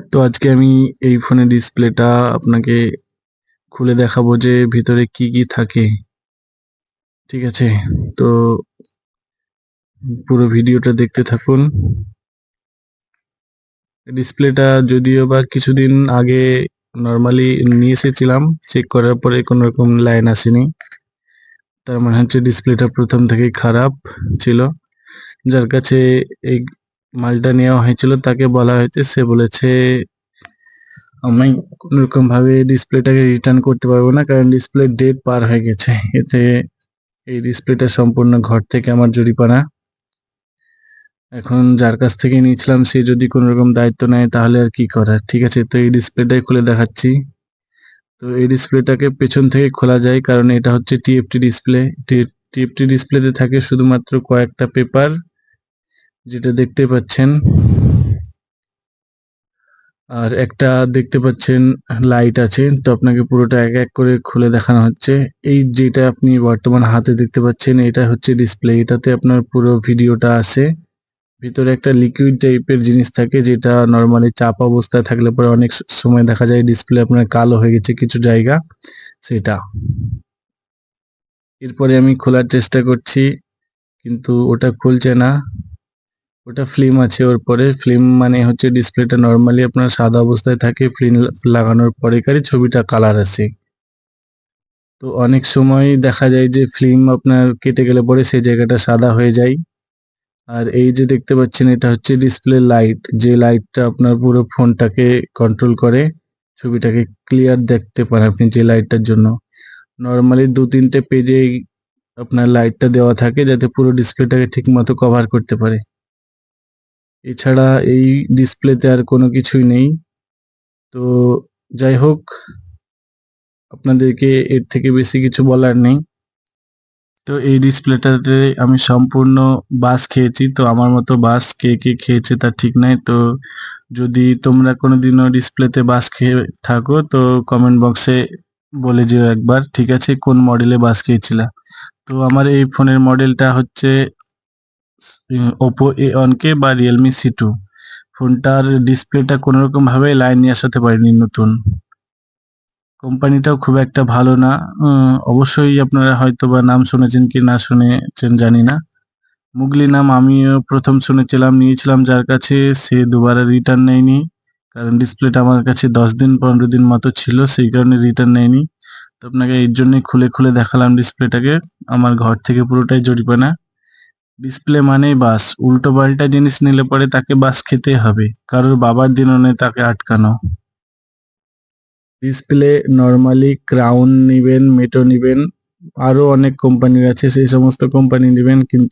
তো আজকে আমি এই ফোনের ডিসপ্লেটা আপনাকে খুলে দেখাবো যে ভিতরে কি কি থাকে। ঠিক আছে? তো পুরো ভিডিওটা দেখতে থাকুন। ডিসপ্লেটা যদিও বা কিছুদিন আগে নর্মালি নিয়ে এসেছিলাম চেক করার পরে কোনো রকম লাইন আসেনি। তার মানে হচ্ছে ডিসপ্লেটা প্রথম থেকেই খারাপ ছিল। যার কাছে এই মালটা নেওয়া হয়েছিল, তাকে বলা হয়েছে, সে বলেছে, আমি কোনো রকম ভাবে ডিসপ্লেটাকে রিটার্ন করতে পারব না, কারণ ডিসপ্লে ডেট পার হয়ে গেছে। এতে এই ডিসপ্লেটা সম্পূর্ণ ঘর থেকে আমার জরিপানা এখন যার কাছ থেকে নিয়েছিলাম, সে যদি কোনো রকম দায়িত্ব নেয়, তাহলে আর কি করার? ঠিক আছে, তো এই ডিসপ্লেটাই খুলে দেখাচ্ছি। তো এই ডিসপ্লেটাকে পেছন থেকে খোলা যায়, কারণ এটা হচ্ছে টিএফটি ডিসপ্লে টিএফটি ডিসপ্লেতে থাকে শুধুমাত্র কয়েকটা পেপার যেটা দেখতে পাচ্ছেন, আর একটা দেখতে পাচ্ছেন লাইট আছে, তো আপনাকে পুরোটা এক এক করে খুলে দেখানো হচ্ছে। এই যেটা আপনি বর্তমান হাতে দেখতে পাচ্ছেন, এটা হচ্ছে ডিসপ্লে এটাতে আপনার পুরো ভিডিওটা আছে। ভিতরে একটা লিকুইড টাইপের জিনিস থাকে, যেটা নর্মালি চাপ অবস্থায় থাকলে পরে অনেক সময় দেখা যায় ডিসপ্লে আপনার কালো হয়ে গেছে কিছু জায়গা, সেটা। এরপরে আমি খোলার চেষ্টা করছি, কিন্তু ওটা খুলছে না। ওটা ফিল্ম আছে ওর পরে। ফিল্ম মানে হচ্ছে ডিসপ্লেটা নর্মালি আপনার সাদা অবস্থায় থাকে ফিল্ম লাগানোর পরেকারই ছবিটা কালার আসে। তো অনেক সময় দেখা যায় যে ফিল্ম আপনার কেটে গেলে পরে সেই জায়গাটা সাদা হয়ে যায়। আর এই যে দেখতে পাচ্ছেন, এটা হচ্ছে ডিসপ্লে লাইট যে লাইটটা আপনার পুরো ফোনটাকে কন্ট্রোল করে, ছবিটাকে ক্লিয়ার দেখতে পান আপনি যে লাইটটার জন্য। নর্মালি দু তিনটে পেজে আপনার লাইটটা দেওয়া থাকে, যাতে পুরো ডিসপ্লেটাকে ঠিক মতো কভার করতে পারে। এছাড়া এই ডিসপ্লেতে আর কোনো কিছুই নেই। তো যাই হোক, আপনাদেরকে এর থেকে বেশি কিছু বলার নেই। তো এই ডিসপ্লেটাতে আমি সম্পূর্ণ বাস খেয়েছি। তো আমার মতো বাস কে কে খেয়েছে তা ঠিক নাই। তো যদি তোমরা কোনো দিনও ডিসপ্লেতে বাস খেয়ে থাকো, তো কমেন্ট বক্সে বলে যেও একবার, ঠিক আছে? কোন মডেলে বাস খেয়েছিলা? তো আমার এই ফোনের মডেলটা হচ্ছে ওপো এ ওয়ান কে বা রিয়েলমি সি টু ফোনটার ডিসপ্লেটা কোনো রকম ভাবে লাইন নিয়ে আসাতে পারিনি নতুন। কোম্পানিটাও খুব একটা ভালো না। অবশ্যই আপনারা হয়তো বা নাম শুনেছেন কি না শুনেছেন জানি না। মুগলি নাম আমিও প্রথম শুনেছিলাম, নিয়েছিলাম যার কাছে, সে দুবার রিটার্ন নেয়নি। কারণ ডিসপ্লেটা আমার কাছে দশ দিন, পনেরো দিন মতো ছিল, সেই কারণে রিটার্ন নেয়নি। তো আপনাকে এর জন্যই খুলে খুলে দেখালাম ডিসপ্লেটাকে আমার ঘর থেকে পুরোটাই জরিপানা ডিসপ্লে মানেই বাস। উল্টো পাল্টা জিনিস নিলে পরে তাকে বাস খেতে হবে। কারোর বাবার দিনও নেই তাকে আটকানো। ডিসপ্লে নর্মালি ক্রাউন নিবেন, মেটো নিবেন। আরও অনেক কোম্পানির আছে, সেই সমস্ত কোম্পানি নিবেন, কিন্তু